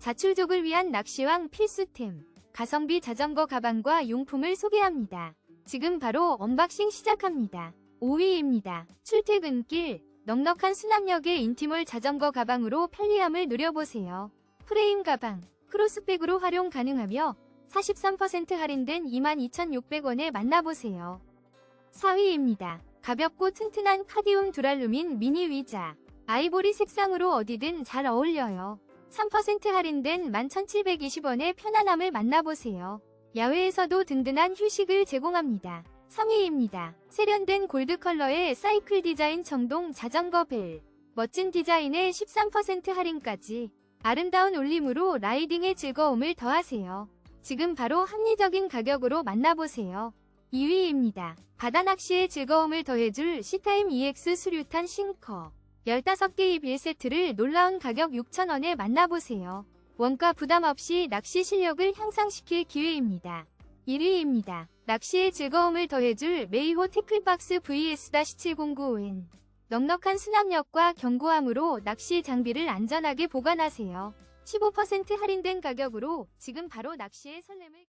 자출족을 위한 낚시왕 필수템, 가성비 자전거 가방과 용품을 소개합니다. 지금 바로 언박싱 시작합니다. 5위입니다. 출퇴근길, 넉넉한 수납력의 인티몰 자전거 가방으로 편리함을 누려보세요. 프레임 가방, 크로스백으로 활용 가능하며 43% 할인된 22,600원에 만나보세요. 4위입니다. 가볍고 튼튼한 카디움 두랄루민 미니 위자. 아이보리 색상으로 어디든 잘 어울려요. 3% 할인된 11,720원의 편안함을 만나보세요. 야외에서도 든든한 휴식을 제공합니다. 3위입니다. 세련된 골드 컬러의 사이클 디자인 청동 자전거 벨. 멋진 디자인에 13% 할인까지. 아름다운 울림으로 라이딩의 즐거움을 더하세요. 지금 바로 합리적인 가격으로 만나보세요. 2위입니다. 바다 낚시의 즐거움을 더해줄 시타임 EX 수류탄 싱커. 15개의 빌 세트를 놀라운 가격 6,000원에 만나보세요. 원가 부담 없이 낚시 실력을 향상시킬 기회입니다. 1위입니다. 낚시의 즐거움을 더해줄 메이호 태클박스 VS-709N. 넉넉한 수납력과 견고함으로 낚시 장비를 안전하게 보관하세요. 15% 할인된 가격으로 지금 바로 낚시의 설렘을